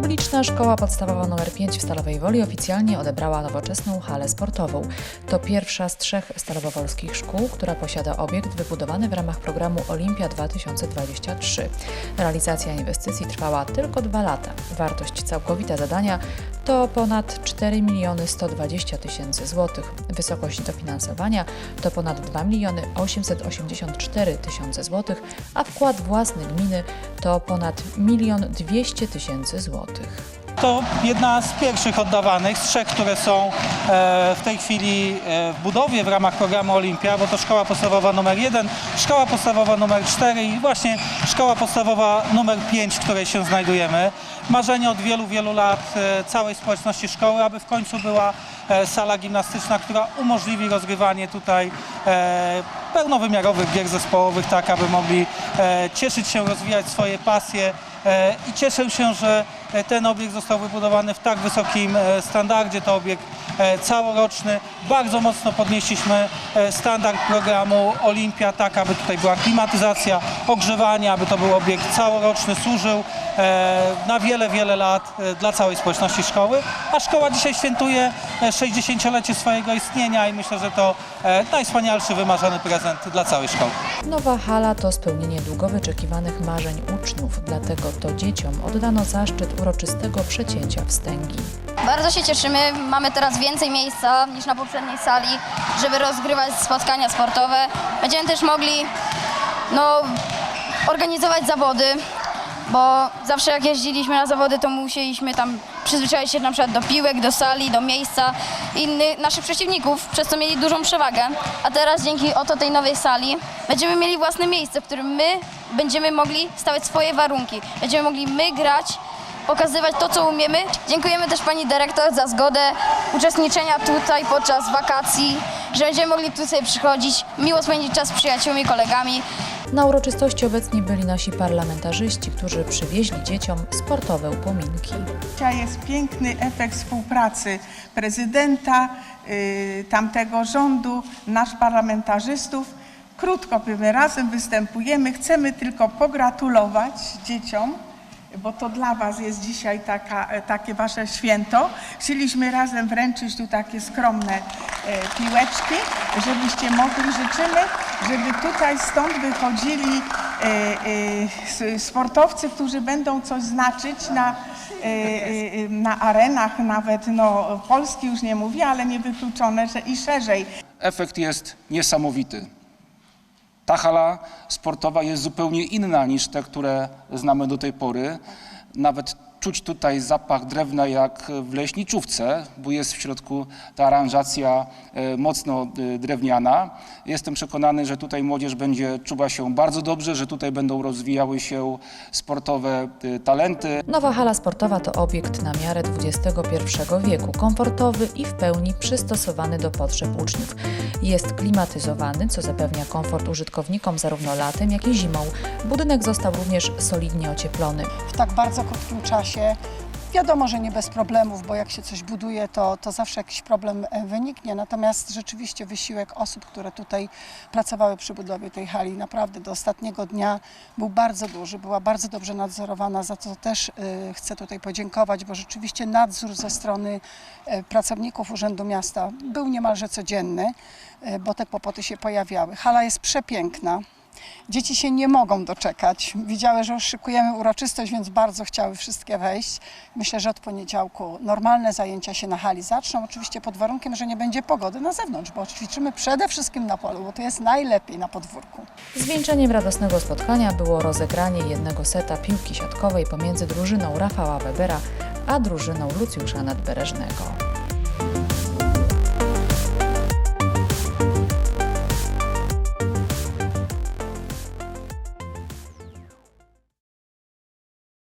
Publiczna Szkoła Podstawowa nr 5 w Stalowej Woli oficjalnie odebrała nowoczesną halę sportową. To pierwsza z trzech stalowowolskich szkół, która posiada obiekt wybudowany w ramach programu Olimpia 2023. Realizacja inwestycji trwała tylko dwa lata. Wartość całkowita zadania to ponad 4 miliony 120 tysięcy złotych. Wysokość dofinansowania to ponad 2 miliony 884 tysiące złotych, a wkład własny gminy to ponad 1 200 tysięcy złotych. To jedna z pierwszych oddawanych, z trzech, które są e, w tej chwili e, w budowie w ramach programu Olimpia, bo to szkoła podstawowa numer 1, szkoła podstawowa numer 4 i właśnie szkoła podstawowa numer 5, w której się znajdujemy. Marzenie od wielu, wielu lat e, całej społeczności szkoły, aby w końcu była e, sala gimnastyczna, która umożliwi rozgrywanie tutaj e, pełnowymiarowych gier zespołowych, tak aby mogli cieszyć się, rozwijać swoje pasje i cieszę się, że ten obiekt został wybudowany w tak wysokim standardzie. To obiekt całoroczny. Bardzo mocno podnieśliśmy e, standard programu Olimpia, tak aby tutaj była klimatyzacja, ogrzewanie, aby to był obiekt całoroczny, służył e, na wiele, wiele lat e, dla całej społeczności szkoły. A szkoła dzisiaj świętuje e, 60-lecie swojego istnienia i myślę, że to e, najwspanialszy, wymarzony prezent dla całej szkoły. Nowa hala to spełnienie długo wyczekiwanych marzeń uczniów, dlatego to dzieciom oddano zaszczyt uroczystego przecięcia wstęgi. Bardzo się cieszymy. Mamy teraz więcej miejsca niż na poprzedniej sali, żeby rozgrywać spotkania sportowe. Będziemy też mogli no, organizować zawody, bo zawsze jak jeździliśmy na zawody, to musieliśmy tam przyzwyczaić się na przykład do piłek, do sali, do miejsca innych naszych przeciwników, przez co mieli dużą przewagę. A teraz dzięki oto tej nowej sali będziemy mieli własne miejsce, w którym my będziemy mogli stawiać swoje warunki. Będziemy mogli my grać pokazywać to, co umiemy. Dziękujemy też pani dyrektor za zgodę uczestniczenia tutaj podczas wakacji, że będziemy mogli tu sobie przychodzić, miło spędzić czas z przyjaciółmi, kolegami. Na uroczystości obecni byli nasi parlamentarzyści, którzy przywieźli dzieciom sportowe upominki. Dzisiaj jest piękny efekt współpracy prezydenta, y, tamtego rządu, nasz parlamentarzystów. Krótko my razem występujemy. Chcemy tylko pogratulować dzieciom, bo to dla Was jest dzisiaj taka, e, takie Wasze święto. Chcieliśmy razem wręczyć tu takie skromne e, piłeczki, żebyście mogli, życzymy, żeby tutaj stąd wychodzili e, sportowcy, którzy będą coś znaczyć na, na arenach, nawet no, Polski już nie mówię, ale niewykluczone, że i szerzej. efekt jest niesamowity. Ta hala sportowa jest zupełnie inna niż te, które znamy do tej pory. Nawet czuć tutaj zapach drewna jak w leśniczówce, bo jest w środku ta aranżacja e, mocno e, drewniana. Jestem przekonany, że tutaj młodzież będzie czuła się bardzo dobrze, że tutaj będą rozwijały się sportowe e, talenty. Nowa hala sportowa to obiekt na miarę XXI wieku, komfortowy i w pełni przystosowany do potrzeb uczniów. Jest klimatyzowany, co zapewnia komfort użytkownikom zarówno latem, jak i zimą. Budynek został również solidnie ocieplony. w tak bardzo krótkim czasie. Wiadomo, że nie bez problemów, bo jak się coś buduje, to, to zawsze jakiś problem e, wyniknie. Natomiast rzeczywiście wysiłek osób, które tutaj pracowały przy budowie tej hali, naprawdę do ostatniego dnia był bardzo duży, była bardzo dobrze nadzorowana, za co też y, chcę tutaj podziękować, bo rzeczywiście nadzór ze strony e, pracowników Urzędu Miasta był niemalże codzienny, e, bo te kłopoty się pojawiały. Hala jest przepiękna. Dzieci się nie mogą doczekać. Widziały, że szykujemy uroczystość, więc bardzo chciały wszystkie wejść. Myślę, że od poniedziałku normalne zajęcia się na hali zaczną, oczywiście pod warunkiem, że nie będzie pogody na zewnątrz, bo ćwiczymy przede wszystkim na polu, bo to jest najlepiej na podwórku. Zwieńczeniem radosnego spotkania było rozegranie jednego seta piłki siatkowej pomiędzy drużyną Rafała Webera a drużyną Lucjusza Nadbereżnego.